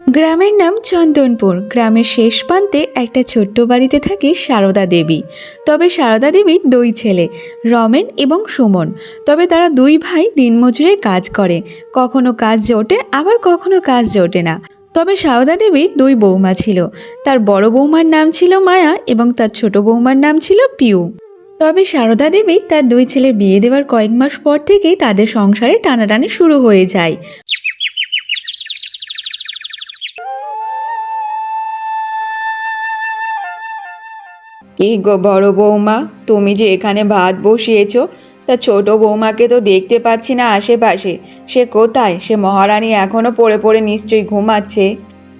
গ্রামের নাম চন্দনপুর। গ্রামের শেষ প্রান্তে একটা ছোট্ট বাড়িতে থাকে সারদা দেবী। তবে সারদা দেবীর দুই ছেলে, রমেন এবং সুমন। তবে তারা দুই ভাই দিনমজুরে কাজ করে। কখনো কাজ জোটে আবার কখনো কাজ জোটে না। তবে সারদা দেবীর দুই বৌমা ছিল। তার বড় বৌমার নাম ছিল মায়া এবং তার ছোট বৌমার নাম ছিল পিউ। তবে সারদা দেবী তার দুই ছেলের বিয়ে দেওয়ার কয়েক মাস পর থেকেই তাদের সংসারে টানাটানি শুরু হয়ে যায়। কি গো বড় বৌমা? তুমি যে এখানে ভাত বসিয়েছ তা ছোট বৌমাকে তো দেখতে পাচ্ছি না আশেপাশে। সে কোথায়? সে মহারানী এখনও পড়ে পড়ে নিশ্চয়ই ঘুমাচ্ছে।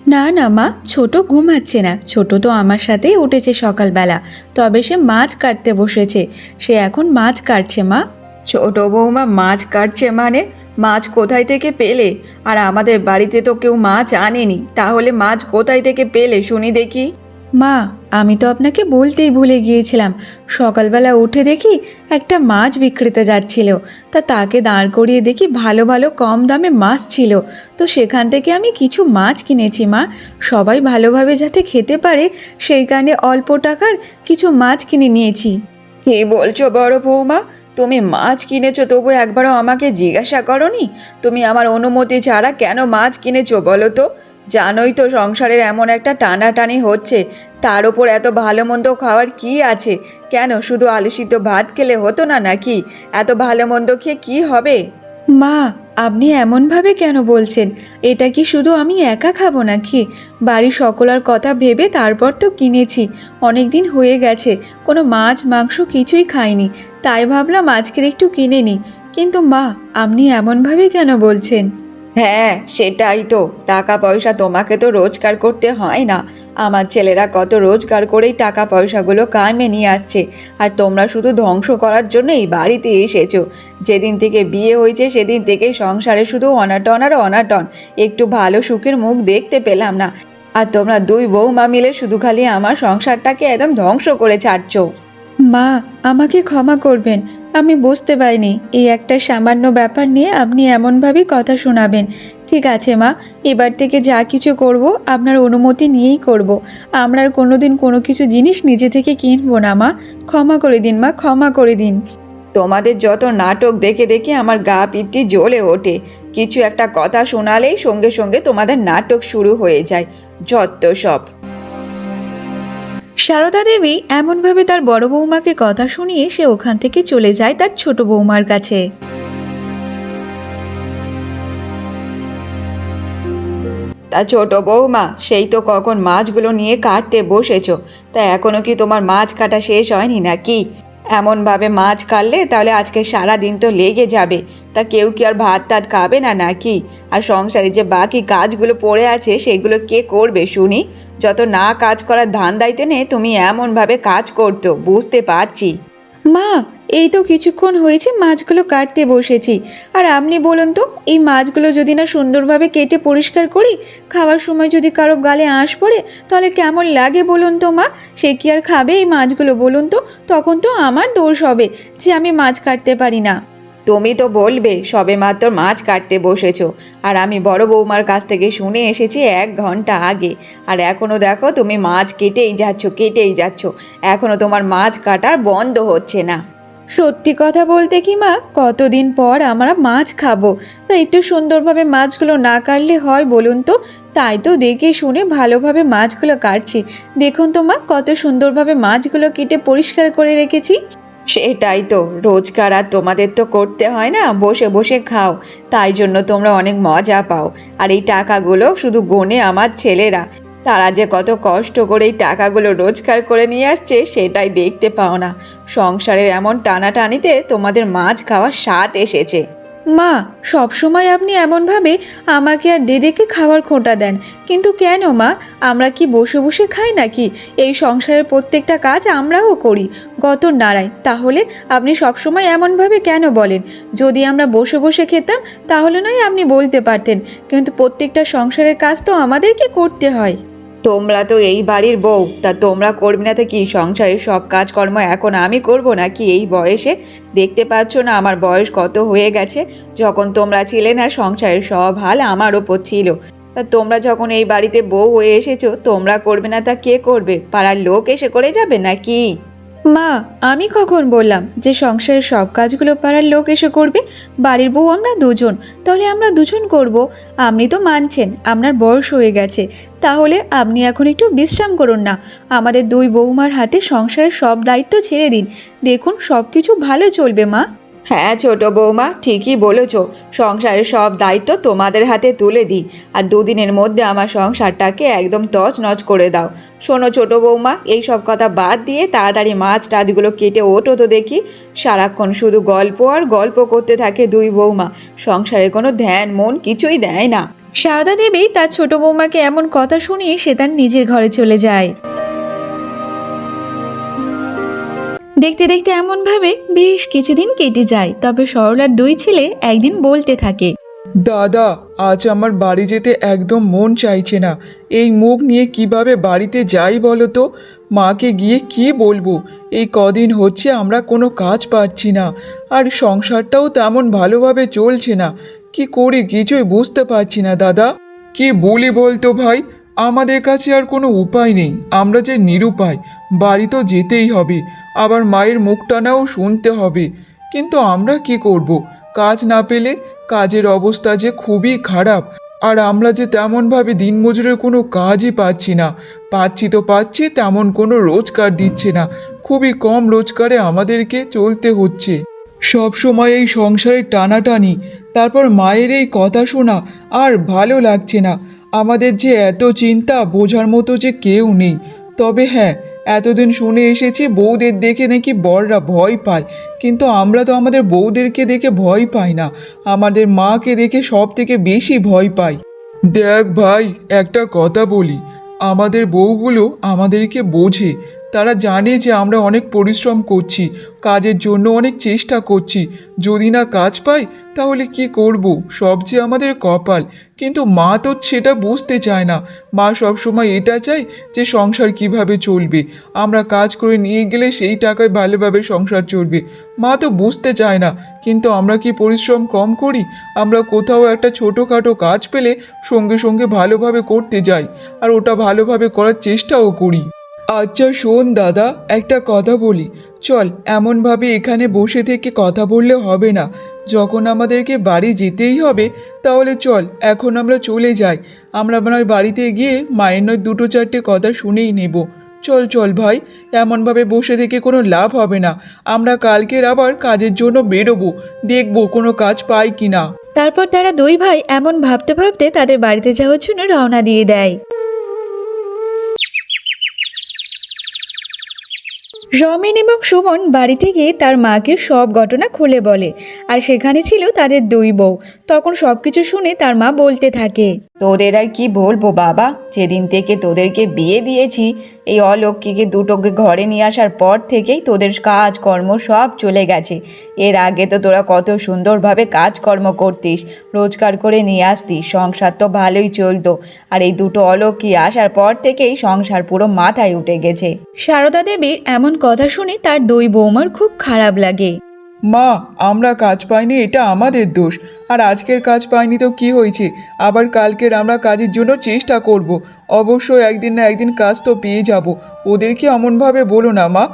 না না মা ছোট ঘুমাচ্ছে না। ছোট তো আমার সাথেই উঠেছে সকালবেলা তবে সে মাছ কাটতে বসেছে। সে এখন মাছ কাটছে মা। ছোট বৌমা মাছ কাটছে মানে? মাছ কোথায় থেকে পেলে? আর আমাদের বাড়িতে তো কেউ মাছ আনেনি তাহলে মাছ কোথায় থেকে পেলে শুনি দেখি। মা, আমি তো আপনাকে বলতেই ভুলে গিয়েছিলাম। সকালবেলা উঠে দেখি একটা মাছ বিক্রেতা যাচ্ছিল। তা তাকে দাঁড় করিয়ে দেখি ভালো ভালো কম দামে মাছ ছিল। তো সেখান থেকে আমি কিছু মাছ কিনেছি মা। সবাই ভালোভাবে যাতে খেতে পারে, সেই কারণে অল্প টাকার কিছু মাছ কিনে নিয়েছি। কে বলছো বড় বৌমা? তুমি মাছ কিনেছো, তবু একবারও আমাকে জিজ্ঞাসা করনি? তুমি আমার অনুমতি ছাড়া কেন মাছ কিনেছো বলো তো? জানোই তো সংসারের এমন একটা টানাটানি হচ্ছে। তার ওপর এত ভালো মন্দ খাওয়ার কি আছে? কেন, শুধু আলু সিদ্ধ ভাত খেলে হতো না নাকি? এত ভালো মন্দ খেয়ে কি হবে? মা, আপনি এমনভাবে কেন বলছেন? এটা কি শুধু আমি একা খাব নাকি? বাড়ির সকলার কথা ভেবে তারপর তো কিনেছি। অনেক দিন হয়ে গেছে, কোনো মাছ, মাংস কিছুই খাইনি। তাই ভাবলাম আজকের একটু কিনে নিই কিন্তু মা, আপনি এমনভাবে কেন বলছেন? হ্যাঁ সেটাই তো। টাকা পয়সা তোমাকে তো রোজগার করতে হয় না। আমার ছেলেরা কত রোজগার করেই টাকা পয়সাগুলো কামে নিয়ে আসছে। আর তোমরা শুধু ধ্বংস করার জন্য এই বাড়িতে এসেছ। যেদিন থেকে বিয়ে হয়েছে, সেদিন থেকে সংসারে শুধু অনাটন আর অনাটন। একটু ভালো সুখের মুখ দেখতে পেলাম না। আর তোমরা দুই বৌমা মিলে শুধু খালি আমার সংসারটাকে একদম ধ্বংস করে ছাড়ছো। মা, আমাকে ক্ষমা করবেন। আমি বুঝতে পারিনি। এই একটা সামান্য ব্যাপার নিয়ে আপনি এমনভাবেই কথা শোনাবেন। ঠিক আছে, মা। এবার থেকে যা কিছু করব, আপনার অনুমতি নিয়েই করব। আমরা আর কোনোদিন কোনো কিছু জিনিস নিজে থেকে কিনবো না, মা। ক্ষমা করে দিন, মা, ক্ষমা করে দিন। তোমাদের যত নাটক দেখে দেখে আমার গা পিঠটি জ্বলে ওঠে। কিছু একটা কথা শোনালেই সঙ্গে সঙ্গে তোমাদের নাটক শুরু হয়ে যায়। যত সব। সারদা দেবী এমনভাবে তার বড় বৌমাকে কথা শুনিয়ে সে ওখান থেকে চলে যায় তার ছোট বৌমার কাছে। তা ছোট বৌমা, সেই তো কখন মাছগুলো নিয়ে কাটতে বসেছো। তা এখনও কি তোমার মাছ কাটা শেষ হয়নি নাকি? এমনভাবে মাছ কাটলে তাহলে আজকে সারা দিন তো লেগে যাবে। তা কেউ কি আর ভাত টাত খাবে না নাকি? আর সংসারে যে বাকি কাজগুলো পড়ে আছে, সেগুলো কে করবে শুনি? যত না কাজ করার ধান দাইতে নে তুমি এমনভাবে কাজ করতো, বুঝতে পারছি। মা, এই তো কিছুক্ষণ হয়েছে, মাছগুলো কাটতে বসেছি। আর আপনি বলুন তো, এই মাছগুলো যদি না সুন্দরভাবে কেটে পরিষ্কার করি, খাওয়ার সময় যদি কারও গালে আঁশ পড়ে, তাহলে কেমন লাগে বলুন তো মা? সে কি আর খাবে এই মাছগুলো বলুন তো? তখন তো আমার দোষ হবে যে আমি মাছ কাটতে পারি না। তুমি তো বলবে সবে মাত্র মাছ কাটতে বসেছো। আর আমি বড় বৌমার কাছ থেকে শুনে এসেছি এক ঘণ্টা আগে। আর এখনও দেখো তুমি মাছ কেটেই যাচ্ছ কেটেই যাচ্ছ। এখনও তোমার মাছ কাটার বন্ধ হচ্ছে না। সত্যি কথা বলতে কি মা, কতদিন পর আমরা মাছ খাব? তা একটু সুন্দরভাবে মাছগুলো না কাটলে হয় বলুন তো? তাই তো দেখে শুনে ভালোভাবে মাছগুলো কাটছি। দেখুন তো মা, কত সুন্দরভাবে মাছগুলো কেটে পরিষ্কার করে রেখেছি। সেটাই তো। রোজগার আর তোমাদের তো করতে হয় না, বসে বসে খাও। তাই জন্য তোমরা অনেক মজা পাও। আর এই টাকাগুলো শুধু গনে আমার ছেলেরা। তারা যে কত কষ্ট করে এই টাকাগুলো রোজগার করে নিয়ে আসছে, সেটাই দেখতে পাও না। সংসারের এমন টানাটানিতে তোমাদের মাছ খাওয়ার স্বাদ এসেছে। মা, সবসময় আপনি এমনভাবে আমাকে আর দিদিকে খাওয়ার খোঁটা দেন। কিন্তু কেন মা? আমরা কি বসে বসে খাই নাকি? এই সংসারের প্রত্যেকটা কাজ আমরাও করি। গত নাড়াই তাহলে আপনি সবসময় এমনভাবে কেন বলেন? যদি আমরা বসে বসে খেতাম, তাহলে নয় আপনি বলতে পারতেন। কিন্তু প্রত্যেকটা সংসারের কাজ তো আমাদেরকে করতে হয়। তোমরা তো এই বাড়ির বউ, তা তোমরা করবে না তো কি? সংসারের সব কাজকর্ম এখন আমি করব না কি এই বয়সে? দেখতে পাচ্ছ না আমার বয়স কত হয়ে গেছে। যখন তোমরা ছিলে না, সংসারের সব হাল আমার ওপর ছিল। তা তোমরা যখন এই বাড়িতে বউ হয়ে এসেছ, তোমরা করবে না তা কে করবে? পাড়ার লোক এসে করে যাবে নাকি? মা, আমি কখন বললাম যে সংসারের সব কাজগুলো পাড়ার লোক এসে করবে? বাড়ির বউ আমরা দুজন, তাহলে আমরা দুজন করব? আপনি তো মানছেন, আপনার বয়স হয়ে গেছে। তাহলে আপনি এখন একটু বিশ্রাম করুন না। আমাদের দুই বৌমার হাতে সংসারের সব দায়িত্ব ছেড়ে দিন। দেখুন সব কিছু ভালো চলবে মা। হ্যাঁ ছোট বৌমা, ঠিকই বলেছ। সংসারের সব দায়িত্ব তোমাদের হাতে তুলে দিই। আর দুদিনের মধ্যে আমার সংসারটাকে একদম তছ নচ করে দাও। শোনো ছোট বৌমা, এই সব কথা বাদ দিয়ে তাড়াতাড়ি মাছ টাছগুলো কেটে ওঠো তো দেখি। সারাক্ষণ শুধু গল্প আর গল্প করতে থাকে দুই বৌমা। সংসারে কোনো ধ্যান, মন কিছুই দেয় না। সারদা দেবী তার ছোট বৌমাকে এমন কথা শুনিয়ে সে তার নিজের ঘরে চলে যায়। দেখতে দেখতে এমনভাবে বেশ কিছুদিন কেটে যায়, তবে সরলার দুই ছেলে একদিন বলতে থাকে। দাদা, আজ আমার বাড়ি যেতে একদম মন চাইছে না। এই মুখ নিয়ে কীভাবে বাড়িতে যাই বলো তো? মাকে গিয়ে কি বলব? এই কদিন হচ্ছে আমরা কোনো কাজ পাচ্ছি না। আর সংসারটাও তেমন ভালোভাবে চলছে না। কি করি কিছুই বুঝতে পারছি না, দাদা। কি বলি বলতো ভাই? আমাদের কাছে আর কোনো উপায় নেই। আমরা যে নিরুপায়, বাড়ি তো যেতেই হবে। আবার মায়ের মুখটানাও শুনতে হবে। কিন্তু আমরা কি করব? কাজ না পেলে কাজের অবস্থা যে খুবই খারাপ। আর আমরা যে তেমনভাবে দিনমজুরের কোনো কাজই পাচ্ছি না। পাচ্ছি তো পাচ্ছি, তেমন কোনো রোজগার দিচ্ছে না। খুবই কম রোজগারে আমাদেরকে চলতে হচ্ছে। সব সময় এই সংসারের টানাটানি, তারপর মায়ের এই কথা শোনা আর ভালো লাগছে না। আমাদের যে এত চিন্তা, বোঝার মতো যে কেউ নেই। তবে হ্যাঁ এতদিন শুনে এসেছি বউদের দেখে নাকি বররা ভয় পায়। কিন্তু আমরা তো আমাদের বউদেরকে দেখে ভয় পাই না। আমাদের মাকে দেখে সব থেকে বেশি ভয় পাই। দেখ ভাই, একটা কথা বলি। আমাদের বউগুলো আমাদেরকে বোঝে। তারা জানে যে আমরা অনেক পরিশ্রম করছি, কাজের জন্য অনেক চেষ্টা করছি। যদি না কাজ পাই, তাহলে কি করব? সব যে আমাদের কপাল। কিন্তু মা তো সেটা বুঝতে চায় না। মা সবসময় এটা চায় যে সংসার কীভাবে চলবে। আমরা কাজ করে নিয়ে গেলে সেই টাকায় ভালোভাবে সংসার চলবে। মা তো বুঝতে চায় না। কিন্তু আমরা কি পরিশ্রম কম করি? আমরা কোথাও একটা ছোটোখাটো কাজ পেলে সঙ্গে সঙ্গে ভালোভাবে করতে যাই। আর ওটা ভালোভাবে করার চেষ্টাও করি। আচ্ছা শোন দাদা, একটা কথা বলি। চল, এমনভাবে এখানে বসে থেকে কথা বললে হবে না। যখন আমাদেরকে বাড়ি যেতেই হবে, তাহলে চল, এখন আমরা চলে যাই। আমরা নয় বাড়িতে গিয়ে মায়ের নয় দুটো চারটে কথা শুনেই নেব। চল চল ভাই, এমনভাবে বসে থেকে কোনো লাভ হবে না। আমরা কালকের আবার কাজের জন্য বেরোবো। দেখব কোনো কাজ পাই কি না তারপর তারা দুই ভাই এমন ভাবতে ভাবতে তাদের বাড়িতে যাওয়ার জন্য রওনা দিয়ে দেয়। রমেন এবং সুমন বাড়িতে গিয়ে তার মাকে সব ঘটনা খুলে বলে। আর সেখানে ছিল তাদের দুই বউ। তখন সব কিছু শুনে তার মা বলতে থাকে, তোদের আর কি বলব বাবা? যেদিন থেকে তোদেরকে বিয়ে দিয়েছি এই অলক্ষীকে দুটোকে ঘরে নিয়ে আসার পর থেকেই তোদের কাজকর্ম সব চলে গেছে। এর আগে তো তোরা কত সুন্দরভাবে কাজকর্ম করতিস, রোজগার করে নিয়ে আসতিস, সংসার তো ভালোই চলতো। আর এই দুটো অলক্ষী আসার পর থেকেই সংসার পুরো মাথায় উঠে গেছে। সারদা দেবীর এমন কথা শুনে তার দুই বৌমার খুব খারাপ লাগে। মা, আমরা কাজ পাইনি, এটা আমাদের দোষ। আর আজকের কাজ পাইনি তো কি হয়েছে? আবার কালকের আমরা কাজের জন্য চেষ্টা করব। অবশ্যই একদিন না একদিন কাজ তো পেয়ে যাব। ওদেরকে অমনভাবে বলো না, মা।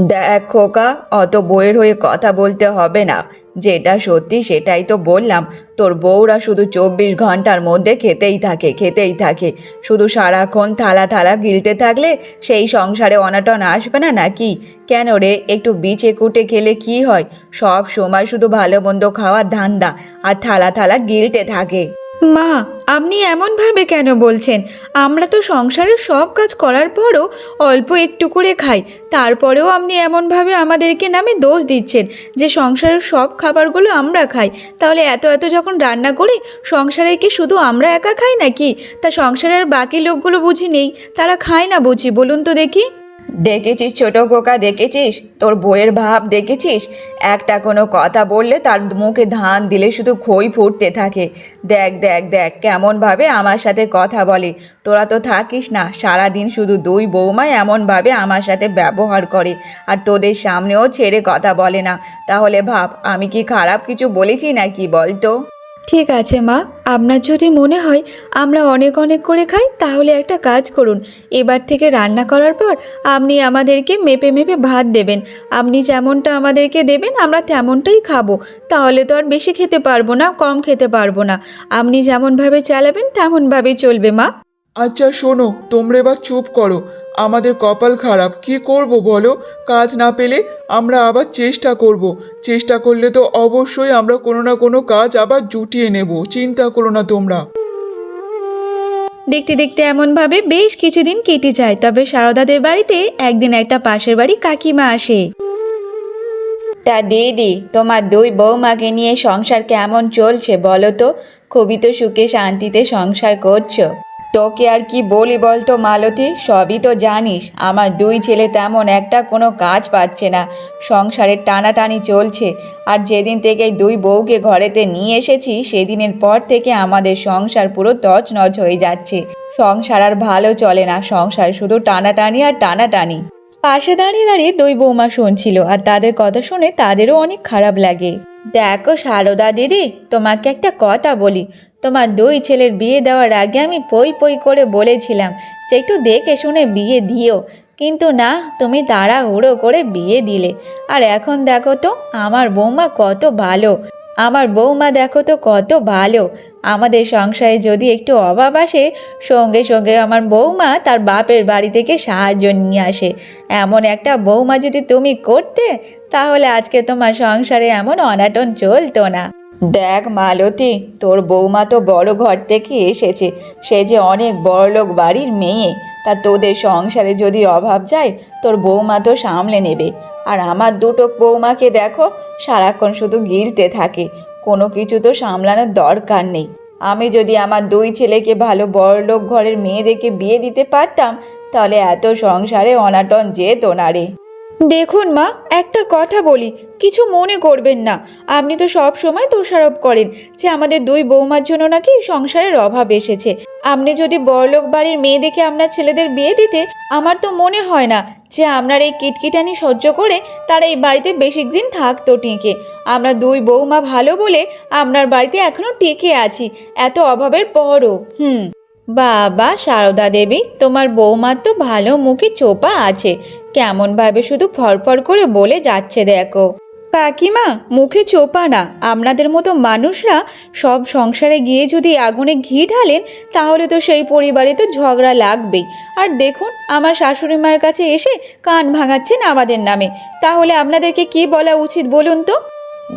দেখ খোকা, অত বইয়ের হয়ে কথা বলতে হবে না। যেটা সত্যি সেটাই তো বললাম। তোর বউরা শুধু চব্বিশ ঘণ্টার মধ্যে খেতেই থাকে খেতেই থাকে। শুধু সারাক্ষণ থালা থালা গিলতে থাকলে সেই সংসারে অনাটন আসবে না নাকি? কেন রে, একটু বিচে কুটে খেলে কি হয়? সব সময় শুধু ভালো মন্দ খাওয়ার ধান্দা, আর থালা থালা গিলতে থাকে। মা, আপনি এমনভাবে কেন বলছেন? আমরা তো সংসারের সব কাজ করার পরও অল্প একটু করে খাই। তারপরেও আপনি এমনভাবে আমাদেরকে নামে দোষ দিচ্ছেন যে সংসারের সব খাবারগুলো আমরা খাই। তাহলে এত এত যখন রান্না করি, সংসারে কি শুধু আমরা একা খাই নাকি? তা সংসারের বাকি লোকগুলো বুঝি নেই, তারা খায় না বুঝি, বলুন তো দেখি। দেখেছিস ছোট খোকা, দেখেছিস? তোর বইয়ের ভাব দেখেছিস? একটা কোনো কথা বললে তার মুখে ধান দিলে শুধু খই ফুটতে থাকে। দেখ দেখ দেখ, কেমনভাবে আমার সাথে কথা বলে। তোরা তো থাকিস না, সারাদিন শুধু দুই বৌমাই এমনভাবে আমার সাথে ব্যবহার করে। আর তোদের সামনেও ছেড়ে কথা বলে না। তাহলে ভাব, আমি কি খারাপ কিছু বলেছি নাকি বলতো? ঠিক আছে, মা। আপনার যদি মনে হয় আমরা অনেক অনেক করে খাই, তাহলে একটা কাজ করুন। এবার থেকে রান্না করার পর আপনি আমাদেরকে মেপে মেপে ভাত দেবেন। আপনি যেমনটা আমাদেরকে দেবেন, আমরা তেমনটাই খাব। তাহলে তো আর বেশি খেতে পারব না, কম খেতে পারব না। আপনি যেমনভাবে চালাবেন, তেমনভাবেই চলবে, মা। আচ্ছা শোনো তোমরা এবার চুপ করো। আমাদের কপাল খারাপ। কি করব বলো? কাজ না পেলে আমরা আবার চেষ্টা করব। চেষ্টা করলে তো অবশ্যই আমরা কোনো না কোনো কাজ আবার জুটিয়ে নেব। চিন্তা করো না তোমরা। দেখতে দেখতে এমনভাবে বেশ কিছুদিন কেটে যায় তবে সারদাদের বাড়িতে একদিন একটা পাশের বাড়ি কাকিমা আসে। তা দিদি তোমার দুই বৌমাকে নিয়ে সংসার কেমন চলছে বলো তো? খুবই তো সুখে শান্তিতে সংসার করছ। তোকে আর কি বলি বলতো, মালতী? সবই তো জানিস, আমার দুই ছেলে তেমন একটা কোনো কাজ পাচ্ছে না। সংসারের টানাটানি চলছে। আর যেদিন থেকে দুই বউকে ঘরেতে নিয়ে এসেছি, সেদিনের পর থেকে আমাদের সংসার পুরো তছনছ হয়ে যাচ্ছে। সংসার আর ভালো চলে না, সংসার শুধু টানাটানি আর টানাটানি। পাশে দাঁড়িয়ে দাঁড়িয়ে দুই বৌমা শুনছিল, আর তাদের কথা শুনে তাদেরও অনেক খারাপ লাগে। দেখো সারদা দিদি, তোমাকে একটা কথা বলি। তোমার দুই ছেলের বিয়ে দেওয়ার আগে আমি পই পই করে বলেছিলাম যে একটু দেখে শুনে বিয়ে দিও। কিন্তু না, তুমি তাড়াহুড়ো করে বিয়ে দিলে। আর এখন দেখো তো, আমার বৌমা কত ভালো। আমার বৌমা দেখো তো কত ভালো। আমাদের সংসারে যদি একটু অভাব আসে, সঙ্গে সঙ্গে আমার বৌমা তার বাপের বাড়ি থেকে সাহায্য নিয়ে আসে। এমন একটা বৌমা যদি তুমি করতে তাহলে আজকে তোমার সংসারে এমন অনাটন চলতো না। দেখ মালতী, তোর বৌমা তো বড় ঘর থেকে এসেছে। সে যে অনেক বড়লোক বাড়ির মেয়ে। তা তোদের সংসারে যদি অভাব যায়, তোর বৌমা তো সামলে নেবে। আর আমার দুটো বৌমাকে দেখো, সারাক্ষণ শুধু গিলতে থাকে। কোনো কিছু তো সামলানোর দরকার নেই। আমি যদি আমার দুই ছেলেকে ভালো বড়লোক ঘরের মেয়ে দেখে বিয়ে দিতে পারতাম, তাহলে এত সংসারে অনাটন যেত না রে। দেখুন মা, একটা কথা বলি, কিছু মনে করবেন না। আপনি তো সব সময় দোষারোপ করেন যে আমাদের দুই বৌমার জন্য নাকি সংসারের অভাব এসেছে। আপনি যদি বড়লোক বাড়ির মেয়ে দেখে আপনার ছেলেদের বিয়ে দিতে, আমার তো মনে হয় না যে আপনার এই কিটকিটানি সহ্য করে তারা এই বাড়িতে বেশি দিন থাকতো টিকে। আমরা দুই বৌমা ভালো বলে আপনার বাড়িতে এখনও টিকে আছি, এত অভাবের পরও। হুম। বাবা, সারদা দেবী, তোমার বৌমার তো ভালো মুখে চোপা আছে। কেমনভাবে শুধু ফরফর করে বলে যাচ্ছে দেখো। কাকিমা, মুখে চোপা না। আপনাদের মতো মানুষরা সব সংসারে গিয়ে যদি আগুনে ঘি ঢালেন, তাহলে তো সেই পরিবারে তো ঝগড়া লাগবেই। আর দেখুন, আমার শাশুড়ি মার কাছে এসে কান ভাঙাচ্ছেন আমাদের নামে। তাহলে আপনাদেরকে কি বলা উচিত বলুন তো?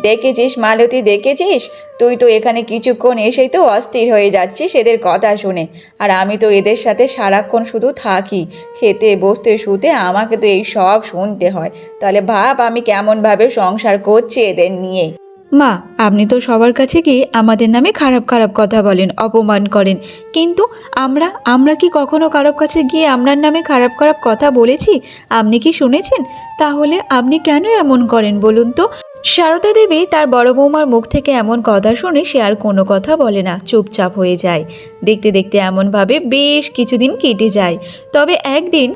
দেখেছিস মালতী, দেখেছিস? তুই তো এখানে কিছুক্ষণ এসেই তো অস্থির হয়ে যাচ্ছিস এদের কথা শুনে। আর আমি তো এদের সাথে সারাক্ষণ শুধু থাকি। খেতে, বসতে, শুতে আমাকে তো এই সব শুনতে হয়। তাহলে ভাব আমি কেমনভাবে সংসার করছি এদের নিয়ে। মা, আপনি তো সবার কাছে গিয়ে আমাদের নামে খারাপ খারাপ কথা বলেন, অপমান করেন। কিন্তু আমরা আমরা কি কখনো কারোর কাছে গিয়ে আপনার নামে খারাপ খারাপ কথা বলেছি? আপনি কি শুনেছেন? তাহলে আপনি কেন এমন করেন বলুন তো? সারদা দেবী তার বড় বৌমার মুখ থেকে এমন কথা শুনে সে আর কোনো কথা বলে না, চুপচাপ হয়ে যায়। দেখতে দেখতে এমনভাবে বেশ কিছুদিন কেটে যায়। তবে একদিন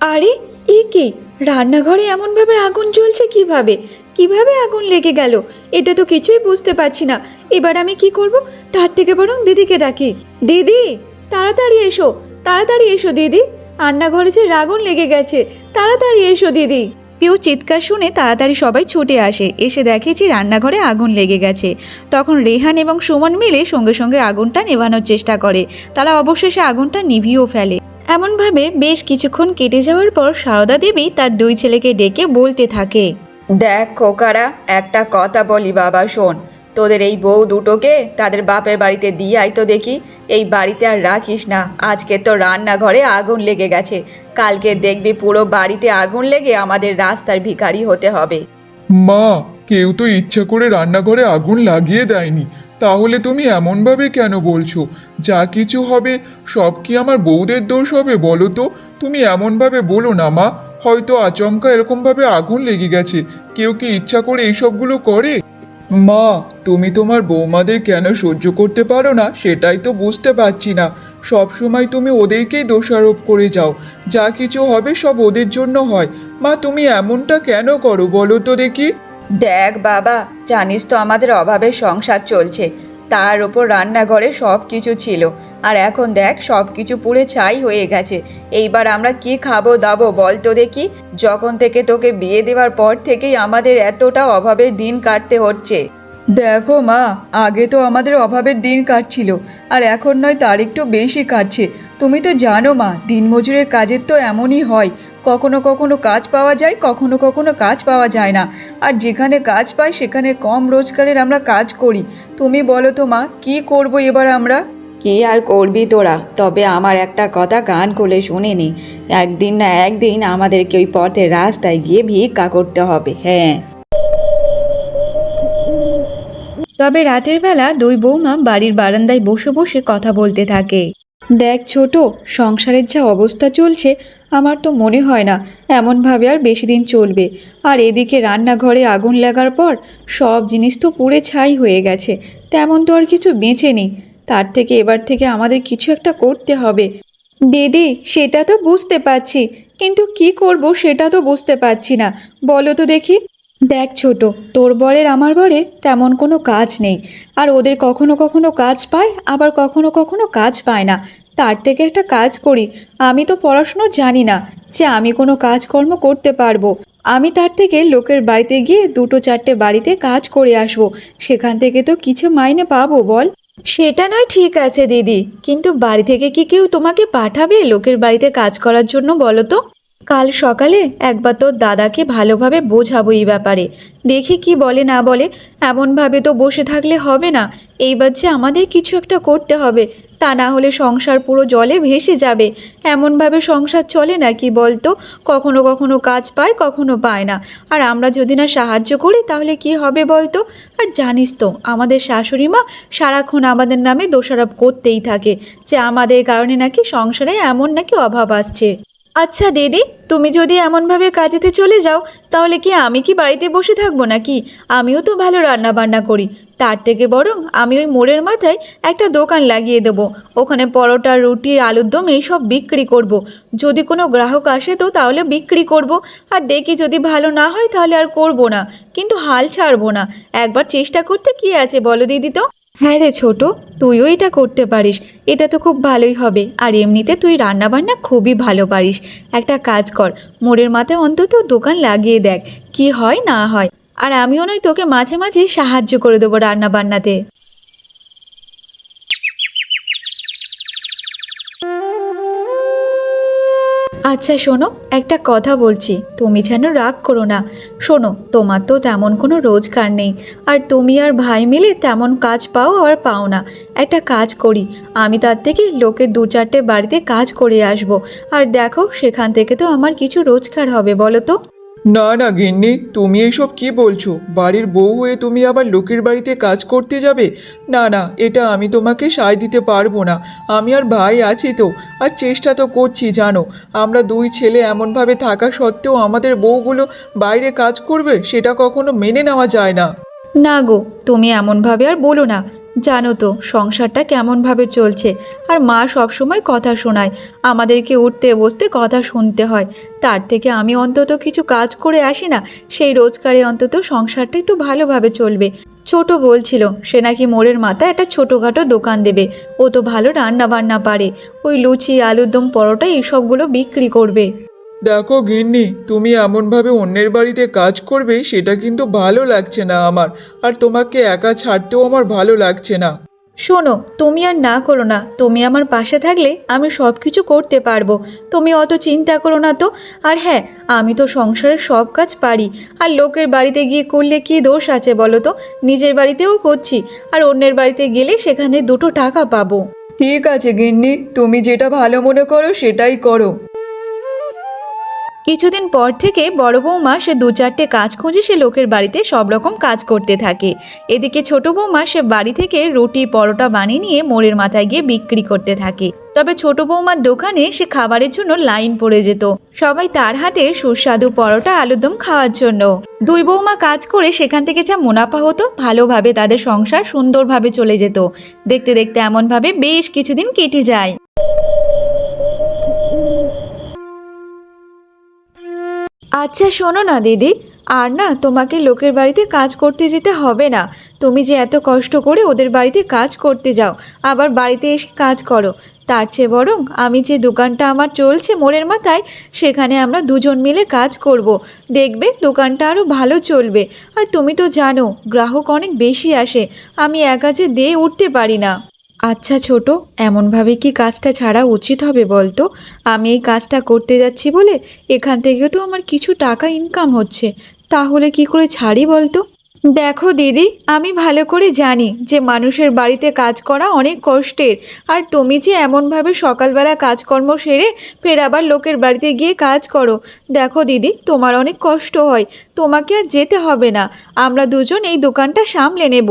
আরে, এ কি? রান্নাঘরে এমনভাবে আগুন জ্বলছে কীভাবে? কীভাবে আগুন লেগে গেল? এটা তো কিছুই বুঝতে পারছি না। এবার আমি কি করব? তার থেকে বরং দিদিকে ডাকি। দিদি, তাড়াতাড়ি এসো তাড়াতাড়ি এসো দিদি। রান্নাঘরে যে আগুন লেগে গেছে, তাড়াতাড়ি এসো দিদি। পিউ চিৎকার শুনে তাড়াতাড়ি সবাই ছুটে আসে। এসে দেখে যে রান্নাঘরে আগুন লেগে গেছে। তখন রেহান এবং সুমন মিলে সঙ্গে সঙ্গে আগুনটা নেভানোর চেষ্টা করে। তারা অবশেষে আগুনটা নিভিয়েও ফেলে। এমনভাবে বেশ কিছুক্ষণ কেটে যাওয়ার পর সারদা দেবী তার দুই ছেলেকে ডেকে বলতে থাকে, দেখ খোকারা, একটা কথা বলি বাবা, শোন। তোদের এই বউ দুটোকে তাদের বাপের বাড়িতে দিয়ে আয় তো দেখি। এই বাড়িতে আর রাখিস না। আজকে তো রান্নাঘরে আগুন লেগে গেছে। কালকে দেখবি পুরো বাড়িতে আগুন লেগে আমাদের রাস্তার ভিখারি হতে হবে। মা, কেউ তো ইচ্ছা করে রান্নাঘরে আগুন লাগিয়ে দেয়নি। তাহলে তুমি এমনভাবে কেন বলছো? যা কিছু হবে, সব কি আমার বউদের দোষ হবে বলো তো? তুমি এমনভাবে বলো না মা। হয়তো আচমকা এরকমভাবে আগুন লেগে গেছে। কেউ কি ইচ্ছা করে এইসবগুলো করে? মা, তুমি তোমার বৌমাদের কেন সহ্য করতে পারো না? সেটাই তো বুঝতে পারছি না। সব সময় তুমি ওদেরকেই দোষারোপ করে যাও। যা কিছু হবে সব ওদের জন্য হয়। মা, তুমি এমনটা কেন করো বলো তো দেখি। দেখ বাবা, জানিস তো আমাদের অভাবে সংসার চলছে। তার ওপর রান্নাঘরে সব কিছু ছিল। আর এখন দেখ সব কিছু পুড়ে ছাই হয়ে গেছে। এইবার আমরা কি খাব দাবো বল তো দেখি। যখন থেকে তোকে বিয়ে দেওয়ার পর থেকেই আমাদের এতটা অভাবের দিন কাটতে হচ্ছে। দেখো মা, আগে তো আমাদের অভাবের দিন কাটছিল, আর এখন নয় তার একটু বেশি কাটছে। তুমি তো জানো মা, দিনমজুরের কাজের তো এমনই হয়। কখনো কখনো কাজ পাওয়া যায়, কখনো কখনো কাজ পাওয়া যায় না। আর যেখানে কাজ পাই, সেখানে কম রোজগারের আমরা কাজ করি। তুমি বলো তো মা, কী করব এবার আমরা? কি আর করবি তোরা? তবে আমার একটা কথা গান খুলে শুনে নি একদিন না একদিন আমাদেরকে ওই পথের রাস্তায় গিয়ে ভিক্ষা করতে হবে হ্যাঁ। তবে রাতের বেলা দুই বৌমা বাড়ির বারান্দায় বসে বসে কথা বলতে থাকে। দেখ ছোট, সংসারের যা অবস্থা চলছে, আমার তো মনে হয় না এমনভাবে আর বেশি দিন চলবে। আর এদিকে রান্নাঘরে আগুন লাগার পর সব জিনিস তো পুড়ে ছাই হয়ে গেছে, তেমন তো আর কিছু বেঁচে নেই। তার থেকে এবার থেকে আমাদের কিছু একটা করতে হবে। দিদি, সেটা তো বুঝতে পারছি, কিন্তু কি করব সেটা তো বুঝতে পারছি না। বলো তো দেখি। দেখ ছোট, তোর বরের আমার বরের তেমন কোনো কাজ নেই। আর ওদের কখনো কখনো কাজ পায়, আবার কখনো কখনো কাজ পায় না। তার থেকে একটা কাজ করি। আমি তো পড়াশুনো জানি না যে আমি কোনো কাজকর্ম করতে পারব। আমি তার থেকে লোকের বাড়িতে গিয়ে দুটো চারটে বাড়িতে কাজ করে আসব। সেখান থেকে তো কিছু মাইনে পাবো, বল। সেটা নয়, ঠিক আছে দিদি। কিন্তু বাড়ি থেকে কি কেউ তোমাকে পাঠাবে লোকের বাড়িতে কাজ করার জন্য বলো তো? কাল সকালে একবার তোর দাদাকে ভালোভাবে বোঝাবো এই ব্যাপারে। দেখি কি বলে না বলে। এমনভাবে তো বসে থাকলে হবে না। এইবার যে আমাদের কিছু একটা করতে হবে। তা না হলে সংসার পুরো জলে ভেসে যাবে। এমনভাবে সংসার চলে না কি বলতো? কখনো কখনো কাজ পায়, কখনো পায় না। আর আমরা যদি না সাহায্য করি, তাহলে কি হবে বলতো? আর জানিস তো, আমাদের শাশুড়ি মা সারাক্ষণ আমাদের নামে দোষারোপ করতেই থাকে। যে আমাদের কারণে নাকি সংসারে এমন নাকি অভাব আসছে। আচ্ছা দিদি, তুমি যদি এমনভাবে কাজেতে চলে যাও, তাহলে কি আমি কি বাড়িতে বসে থাকব নাকি? আমিও তো ভালো রান্না বান্না করি। তার থেকে বরং আমি ওই মোড়ের মাথায় একটা দোকান লাগিয়ে দেবো। ওখানে পরোটা, রুটি, আলুর দম এইসব বিক্রি করব। যদি কোনো গ্রাহক আসে তো তাহলে বিক্রি করব। আর দেখি যদি ভালো না হয় তাহলে আর করব না। কিন্তু হাল ছাড়বো না। একবার চেষ্টা করতে কি আছে বলো দিদি তো? হ্যাঁ রে ছোট, তুইও এটা করতে পারিস। এটা তো খুব ভালোই হবে। আর এমনিতে তুই রান্না বান্না খুবই ভালো পারিস। একটা কাজ কর, মোড়ের মাথায় অন্তত দোকান লাগিয়ে দেখ, কি হয় না হয়। আর আমিও নয় তোকে মাঝে মাঝে সাহায্য করে দেবো রান্না আচ্ছা শোনো, একটা কথা বলছি। তুমি যেন রাগ করো না। শোনো, তোমার তো তেমন কোনো রোজগার নেই। আর তুমি আর ভাই মিলে তেমন কাজ পাও আর পাও না। একটা কাজ করি। আমি তার থেকে লোকের দু চারটে বাড়িতে কাজ করে আসব। আর দেখো, সেখান থেকে তো আমার কিছু রোজগার হবে, বলো তো? না না, গিন্নি, তুমি এইসব কি বলছো? বাড়ির বউ হয়ে তুমি আবার লোকের বাড়িতে কাজ করতে যাবে? না না, এটা আমি তোমাকে সায় দিতে পারব না। আমি আর ভাই আছি তো, আর চেষ্টা তো করছি, জানো। আমরা দুই ছেলে এমনভাবে থাকা সত্ত্বেও আমাদের বউগুলো বাইরে কাজ করবে, সেটা কখনো মেনে নেওয়া যায় না। না গো, তুমি এমনভাবে আর বলো না। জানো তো, সংসারটা কেমনভাবে চলছে। আর মা সবসময় কথা শোনায়। আমাদেরকে উঠতে বসতে কথা শুনতে হয়। তার থেকে আমি অন্তত কিছু কাজ করে আসি না, সেই রোজগারে অন্তত সংসারটা একটু ভালোভাবে চলবে। ছোট বলছিল, সে নাকি মোড়ের মাথায় একটা ছোটোখাটো দোকান দেবে। ও তো ভালো রান্না বান্না পারে। ওই লুচি আলুর দম পরোটা, এইসবগুলো বিক্রি করবে। দেখো গিন্নি তুমি এমনভাবে অন্যের বাড়িতে কাজ করবে সেটা কিন্তু ভালো লাগছে না আমার। আর তোমাকে একা ছাড়তেও আমার ভালো লাগছে না। শোনো তুমি আর না করো না। তুমি আমার পাশে থাকলে আমি সব কিছু করতে পারব। তুমি অত চিন্তা করো না তো। আর হ্যাঁ আমি তো সংসারের সব কাজ পারি। আর লোকের বাড়িতে গিয়ে করলে কি দোষ আছে বলো তো? নিজের বাড়িতেও করছি। আর অন্যের বাড়িতে গেলে সেখানে দুটো টাকা পাবো। ঠিক আছে গিন্নি তুমি যেটা ভালো মনে করো সেটাই করো। কিছুদিন পর থেকে বড় বৌমা সে দু চারটে কাজ খুঁজে সে লোকের বাড়িতে সব রকম কাজ করতে থাকে। এদিকে ছোট বৌমা সে বাড়ি থেকে রুটি, পরোটা বানিয়ে নিয়ে মোড়ের মাথায় গিয়ে বিক্রি করতে থাকে। তবে ছোট বৌমার দোকানে সে খাবারের জন্য লাইন পড়ে যেত। সবাই তার হাতে সুস্বাদু পরোটা আলুদম খাওয়ার জন্য। দুই বৌমা কাজ করে সেখান থেকে যা মুনাফা হতো, ভালোভাবে তাদের সংসার সুন্দরভাবে চলে যেত। দেখতে দেখতে এমনভাবে বেশ কিছুদিন কেটে যায়। আচ্ছা শোনো না দিদি। আর না, তোমাকে লোকের বাড়িতে কাজ করতে যেতে হবে না। তুমি যে এত কষ্ট করে ওদের বাড়িতে কাজ করতে যাও, আবার বাড়িতে এসে কাজ করো। তার চেয়ে বরং আমি যে দোকানটা আমার চলছে মোড়ের মাথায়, সেখানে আমরা দুজন মিলে কাজ করব। দেখবে দোকানটা আরও ভালো চলবে। আর তুমি তো জানো, গ্রাহক অনেক বেশি আসে। আমি একা যে দিয়ে উঠতে পারি না। আচ্ছা ছোট, এমনভাবে কি কাজটা ছাড়া উচিত হবে বলতো? আমি এই কাজটা করতে যাচ্ছি বলে এখান থেকেও তো আমার কিছু টাকা ইনকাম হচ্ছে। তাহলে কি করে ছাড়ি বলতো? দেখো দিদি, আমি ভালো করে জানি যে মানুষের বাড়িতে কাজ করা অনেক কষ্টের। আর তুমি যে এমনভাবে সকালবেলা কাজকর্ম সেরে ফের আবার লোকের বাড়িতে গিয়ে কাজ করো। দেখো দিদি, তোমার অনেক কষ্ট হয়, তোমাকে আর যেতে হবে না। আমরা দুজন এই দোকানটা সামলে নেব।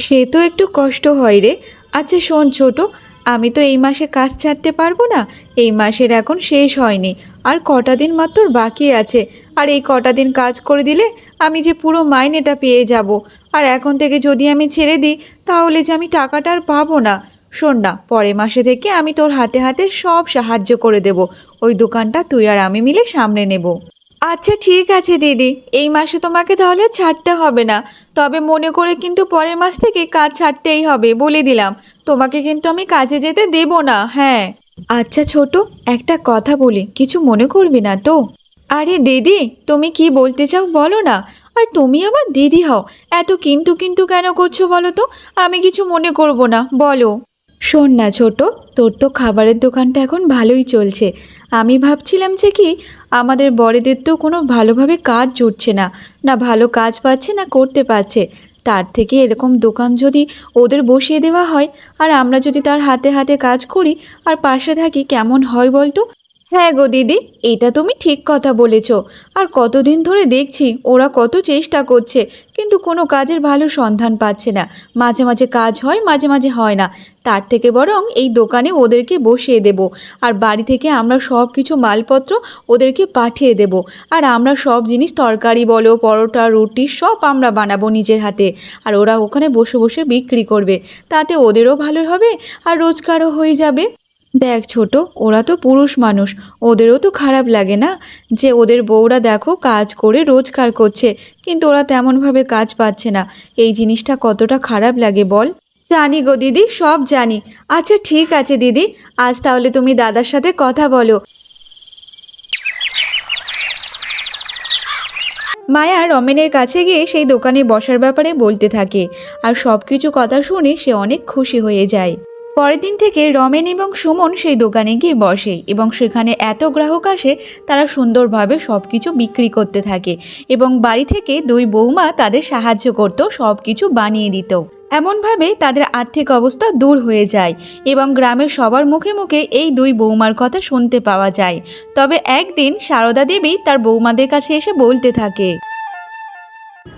সে তো একটু কষ্ট হয় রে। আচ্ছা শোন ছোট, আমি তো এই মাসে কাজ ছাড়তে পারব না। এই মাসের এখন শেষ হয়নি। আর কটা দিন মাত্র বাকি আছে। আর এই কটা দিন কাজ করে দিলে আমি যে পুরো মাইনেটা পেয়ে যাব। আর এখন থেকে যদি আমি ছেড়ে দিই, তাহলে যে আমি টাকাটা আর পাবো না। শোন না, পরের মাসে থেকে আমি তোর হাতে হাতে সব সাহায্য করে দেব। ওই দোকানটা তুই আর আমি মিলে সামনে নেব। আচ্ছা ঠিক আছে দিদি। এই মাসে তোমাকে তাহলে ছাড়তে হবে না। তবে মনে করে কিন্তু পরের মাস থেকে কাজ ছাড়তেই হবে, বলে দিলাম। তোমাকে কিন্তু আমি কাজে যেতে দেব না হ্যাঁ। আচ্ছা ছোট, একটা কথা বলি, কিছু মনে করবি না তো? আরে দিদি, তুমি কি বলতে চাও বলো না। আর তুমি আমার দিদি হও, এত কিন্তু কিন্তু কেন করছ বলো তো? আমি কিছু মনে করব না, বলো। শোন না ছোট, তোর তো খাবারের দোকানটা এখন ভালোই চলছে। আমি ভাবছিলাম যে কি, আমাদের বড়েদের তো কোনো ভালোভাবে কাজ জুটছে না না ভালো কাজ পাচ্ছে না করতে পারছে। তার থেকে এরকম দোকান যদি ওদের বসিয়ে দেওয়া হয়, আর আমরা যদি তার হাতে হাতে কাজ করি, আর পাশে থাকি কেমন হয় বলতো? হ্যাঁ গো দিদি, এটা তুমি ঠিক কথা বলেছ। আর কতদিন ধরে দেখছি ওরা কত চেষ্টা করছে, কিন্তু কোনো কাজের ভালো সন্ধান পাচ্ছে না। মাঝে মাঝে কাজ হয়, মাঝে মাঝে হয় না। তার থেকে বরং এই দোকানে ওদেরকে বসিয়ে দেব। আর বাড়ি থেকে আমরা সব কিছু মালপত্র ওদেরকে পাঠিয়ে দেব। আর আমরা সব জিনিস, তরকারি বলো, পরোটা, রুটি, সব আমরা বানাবো নিজের হাতে। আর ওরা ওখানে বসে বসে বিক্রি করবে। তাতে ওদেরও ভালো হবে আর রোজগারও হয়ে যাবে। দেখ ছোট, ওরা তো পুরুষ মানুষ, ওদেরও তো খারাপ লাগে না? যে ওদের বউরা দেখো কাজ করে রোজগার করছে, কিন্তু ওরা তেমনভাবে কাজ পাচ্ছে না। এই জিনিসটা কতটা খারাপ লাগে বল। জানি গো দিদি, সব জানি। আচ্ছা ঠিক আছে দিদি, আজ তাহলে তুমি দাদার সাথে কথা বলো। মায়া রমেনের কাছে গিয়ে সেই দোকানে বসার ব্যাপারে বলতে থাকে, আর সব কিছু কথা শুনে সে অনেক খুশি হয়ে যায়। পরের দিন থেকে রমেন এবং সুমন সেই দোকানে গিয়ে বসে এবং সেখানে এত গ্রাহক আসে, তারা সুন্দরভাবে সব কিছু বিক্রি করতে থাকে এবং বাড়ি থেকে দুই বৌমা তাদের সাহায্য করত সব কিছু বানিয়ে দিত। এমনভাবে তাদের আর্থিক অবস্থা দূর হয়ে যায় এবং গ্রামের সবার মুখে মুখে এই দুই বৌমার কথা শুনতে পাওয়া যায়। তবে একদিন সারদা দেবী তার বৌমাদের কাছে এসে বলতে থাকে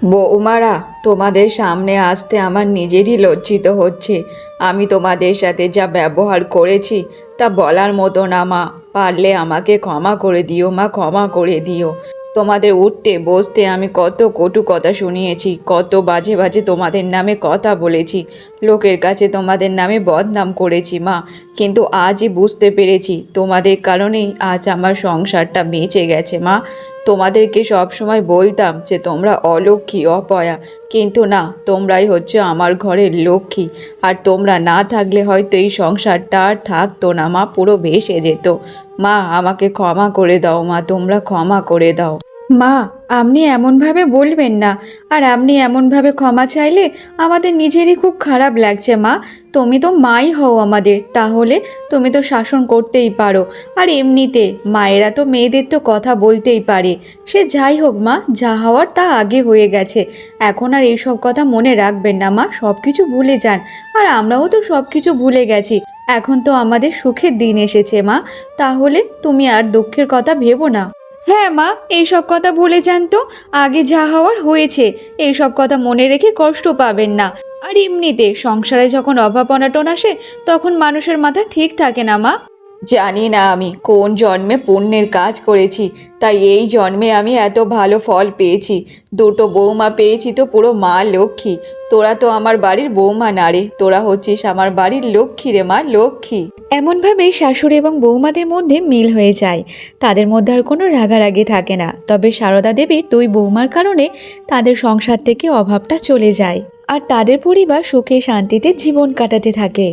বৌমারা তোমাদের সামনে আসতে আমার নিজেরই লজ্জিত হচ্ছে। আমি তোমাদের সাথে যা ব্যবহার করেছি তা বলার মতো না, মা। পারলে আমাকে ক্ষমা করে দিও, মা, ক্ষমা করে দিও। তোমাদের উঠতে, বসতে আমি কত কটু কথা শুনিয়েছি, কত বাজে বাজে তোমাদের নামে কথা বলেছি। লোকের কাছে তোমাদের নামে বদনাম করেছি, মা। কিন্তু আজই বুঝতে পেরেছি, তোমাদের কারণেই আজ আমার সংসারটা বেঁচে গেছে, মা। তোমাদেরকে সব সময় বলতাম যে তোমরা অলক্ষ্মী, অপয়া। কিন্তু না, তোমরাই হচ্ছে আমার ঘরের লক্ষ্মী। আর তোমরা না থাকলে হয়তো এই সংসারটা আর থাকতো না, মা, পুরো ভেসে যেত। মা, আমাকে ক্ষমা করে দাও, মা, তোমরা ক্ষমা করে দাও। মা, আপনি এমনভাবে বলবেন না। আর আপনি এমনভাবে ক্ষমা চাইলে আমাদের নিজেরই খুব খারাপ লাগছে মা। তুমি তো মাই হও আমাদের, তাহলে তুমি তো শাসন করতেই পারো। আর এমনিতে মায়েরা তো মেয়েদের তো কথা বলতেই পারে। সে যাই হোক মা, যা হওয়ার তা আগে হয়ে গেছে। এখন আর এইসব কথা মনে রাখবেন না মা সব কিছু ভুলে যান। আর আমরাও তো সব কিছু ভুলে গেছি। এখন তো আমাদের সুখের দিন এসেছে মা। তাহলে তুমি আর দুঃখের কথা ভেবো না। হ্যাঁ মা, এইসব কথা ভুলে যান তো। আগে যা হওয়ার হয়েছে, এইসব কথা মনে রেখে কষ্ট পাবেন না। আর এমনিতে সংসারে যখন অভাব অনাটন আসে, তখন মানুষের মাথা ঠিক থাকে না মা। জানি না আমি কোন জন্মে পুণ্যের কাজ করেছি, তাই এই জন্মে আমি এত ভালো ফল পেয়েছি। দুটো বৌমা পেয়েছি তো পুরো মা লক্ষ্মী। তোরা তো আমার বাড়ির বৌমা না রে, তোরা হচ্ছিস আমার বাড়ির লক্ষ্মী রে মা, লক্ষ্মী। এমনভাবেই শাশুড়ি এবং বৌমাদের মধ্যে মিল হয়ে যায়। তাদের মধ্যে আর কোনো রাগারাগি থাকে না, তবে সারদা দেবীর দুই বৌমার কারণে তাদের সংসার থেকে অভাবটা চলে যায়। আর তাদের পরিবার সুখে শান্তিতে জীবন কাটাতে থাকে।